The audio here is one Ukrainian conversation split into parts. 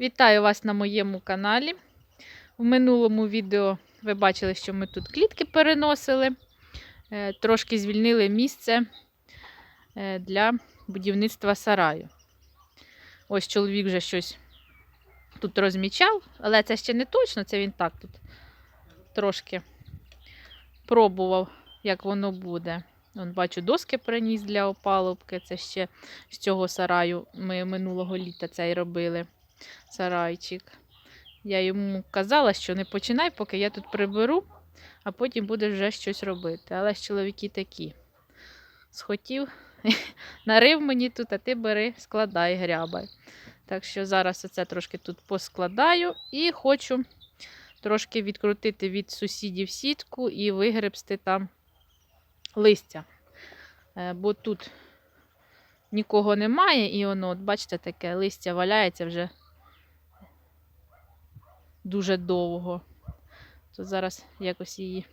Вітаю вас на моєму каналі. В минулому відео ви бачили, що ми тут клітки переносили, е, трошки звільнили місце е, для будівництва сараю. Ось чоловік вже щось тут розмічав, але це ще не точно, це він так тут трошки пробував, як воно буде. Вон, бачу, доски приніс для опалубки. Це ще з цього сараю ми минулого літа цей робили сарайчик. Я йому казала, що не починай, поки я тут приберу, а потім будеш вже щось робити. Але ж чоловіки такі. Схотів, нарив мені тут, а ти бери, складай, грябай. Так що зараз оце трошки тут поскладаю і хочу трошки відкрутити від сусідів сітку і вигребсти там листя. Е, Бо тут нікого немає, і воно, от бачите, таке листя валяється вже дуже довго. То зараз якось її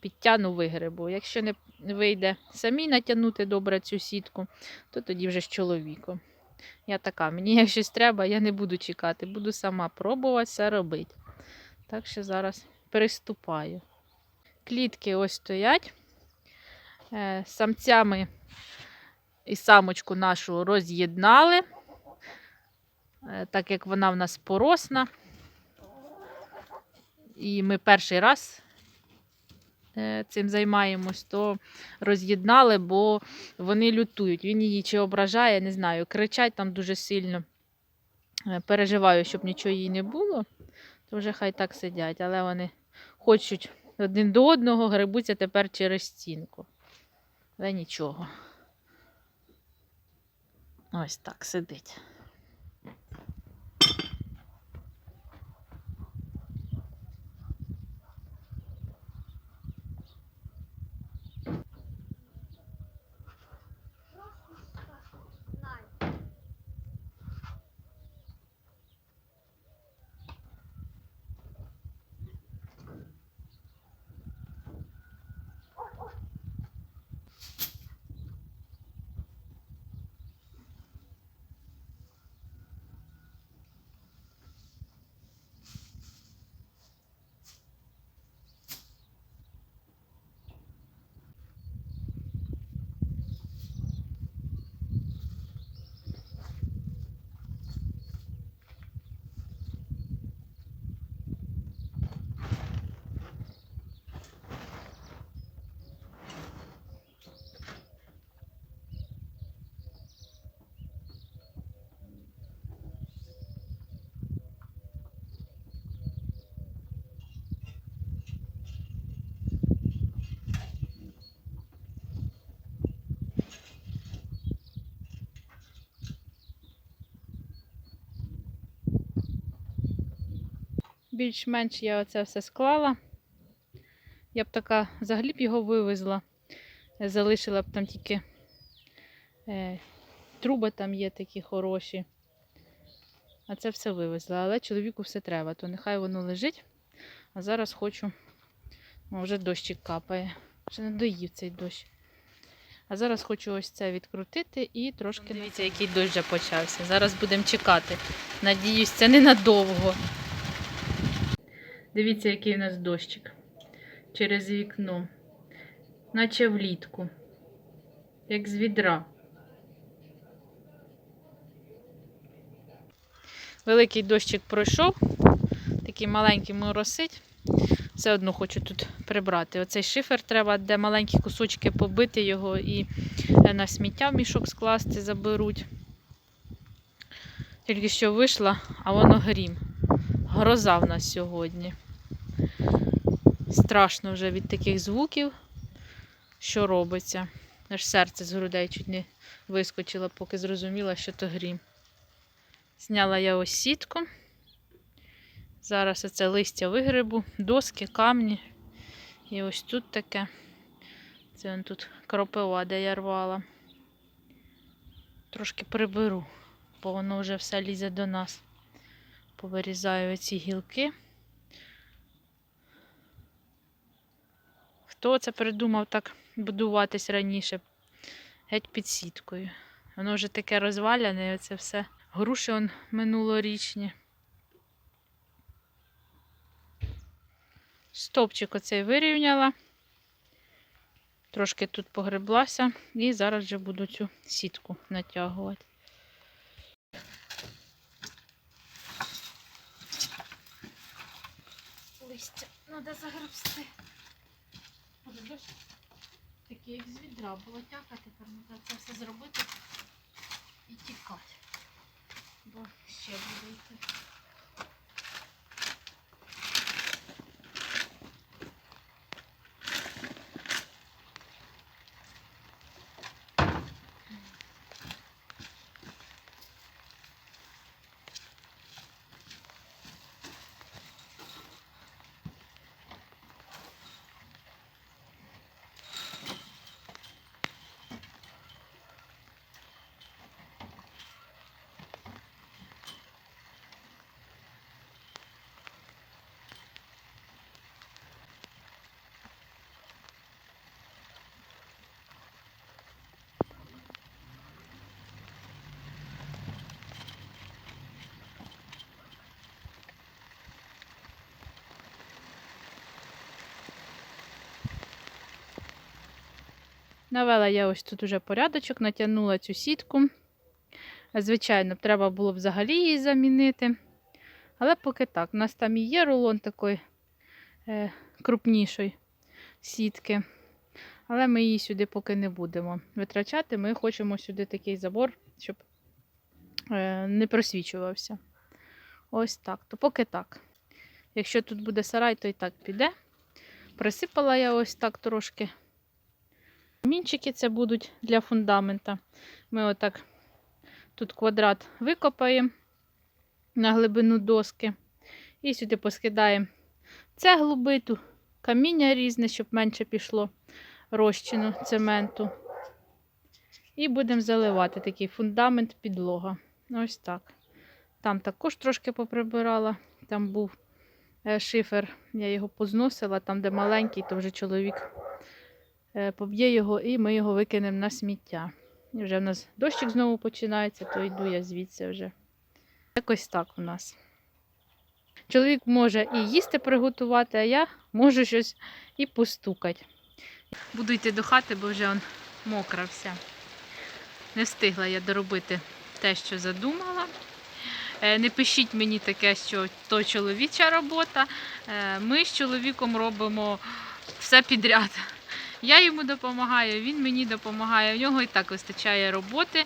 підтягну вигребу. Якщо не вийде самі натягнути добре цю сітку, то тоді вже з чоловіком. Я така, мені як щось треба, я не буду чекати, буду сама пробувати все робити. Так що зараз приступаю. Клітки ось стоять. Е, Самцями і самочку нашу роз'єднали, е, так як вона в нас поросна. І ми перший раз е, цим займаємось, то роз'єднали, бо вони лютують. Він її чи ображає, не знаю, кричать там дуже сильно. Е, Переживаю, щоб нічого їй не було, то вже хай так сидять, але вони хочуть один до одного, грибуться тепер через стінку. Але нічого. Ось так сидить. Більш-менш я оце все склала. Я б така взагалі б його вивезла. Залишила б там тільки е, труби там є такі хороші. А це все вивезла. Але чоловіку все треба, то нехай воно лежить. А зараз хочу. О, вже дощик капає. Вже не доїв цей дощ. А зараз хочу ось це відкрутити і трошки. Дивіться, який дощ вже почався. Зараз будемо чекати. Надіюсь, це ненадовго. Дивіться, який у нас дощик через вікно, наче влітку, як з відра. Великий дощик пройшов, такий маленький моросить. Все одно хочу тут прибрати. Оцей шифер треба, де маленькі кусочки побити його і е, на сміття в мішок скласти, заберуть. Тільки що вийшла, а воно грім. Гроза в нас сьогодні. Страшно вже від таких звуків, що робиться. Аж серце з грудей чуть не вискочило, поки зрозуміла, що то грім. Зняла я ось сітку. Зараз оце листя вигребу, доски, камні. І ось тут таке. Це он тут кропива, де я рвала. Трошки приберу, бо воно вже все лізе до нас. Повирізаю ці гілки. Хто це придумав так будуватись раніше? Геть під сіткою. Воно вже таке розваляне, оце все груші он минулорічні. Стовпчик оцей вирівняла. Трошки тут погреблася і зараз вже буду цю сітку натягувати. Листя треба загребсти. Таке як з відра було тяка, тепер треба це все зробити і тікати. Бо ще буде йти. Навела я ось тут уже порядочок, натягнула цю сітку. Звичайно, треба було взагалі її замінити. Але поки так. У нас там і є рулон такої е, крупнішої сітки. Але ми її сюди поки не будемо витрачати. Ми хочемо сюди такий забор, щоб е, не просвічувався. Ось так. То поки так. Якщо тут буде сарай, то і так піде. Присипала я ось так трошки. Камінчики це будуть для фундамента. Ми отак тут квадрат викопаємо на глибину доски. І сюди поскидаємо цеглу биту, каміння різне, щоб менше пішло розчину цементу. І будемо заливати такий фундамент підлога. Ось так. Там також трошки поприбирала. Там був е, шифер, я його позносила, там, де маленький, то вже чоловік поб'є його і ми його викинемо на сміття. І вже в нас дощик знову починається, то йду я звідси вже. Якось так у нас. Чоловік може і їсти приготувати, а я можу щось і постукати. Буду йти до хати, бо вже он мокра вся. Не встигла я доробити те, що задумала. Е, Не пишіть мені таке, що то чоловіча робота. Е, Ми з чоловіком робимо все підряд. Я йому допомагаю, він мені допомагає. У нього і так вистачає роботи.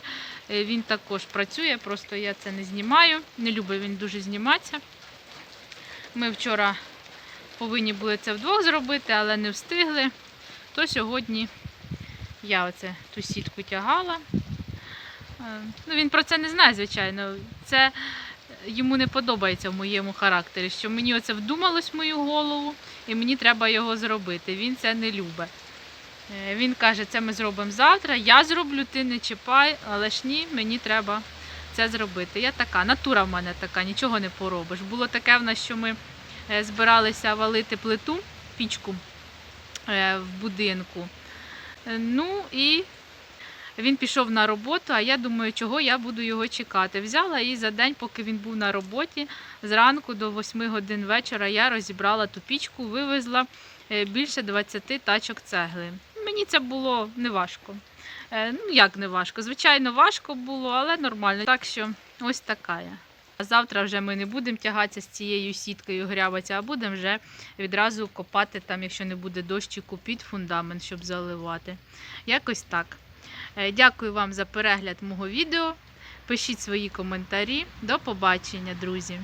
Е, Він також працює, просто я це не знімаю. Не любить він дуже зніматися. Ми вчора повинні були це вдвох зробити, але не встигли. То сьогодні я оце ту сітку тягала. Е, Ну, він про це не знає, звичайно. Це йому не подобається в моєму характері, що мені оце вдумалось в мою голову, і мені треба його зробити. Він це не любить. Е, Він каже, це ми зробимо завтра. Я зроблю, ти не чіпай, але ж ні, мені треба це зробити. Я така, натура в мене така, нічого не поробиш. Було таке в нас, що ми е, збиралися валити плиту, пічку е, в будинку. Ну і він пішов на роботу, а я думаю, чого я буду його чекати. Взяла і за день, поки він був на роботі, зранку до 8 годин вечора я розібрала ту пічку, вивезла більше 20 тачок цегли. Мені це було неважко. Е, Ну, як не важко? Звичайно, важко було, але нормально. Так що ось така я. А завтра вже ми не будемо тягатися з цією сіткою грябатися, а будемо вже відразу копати там, якщо не буде дощику, під фундамент, щоб заливати. Якось так. Е, Дякую вам за перегляд мого відео. Пишіть свої коментарі. До побачення, друзі!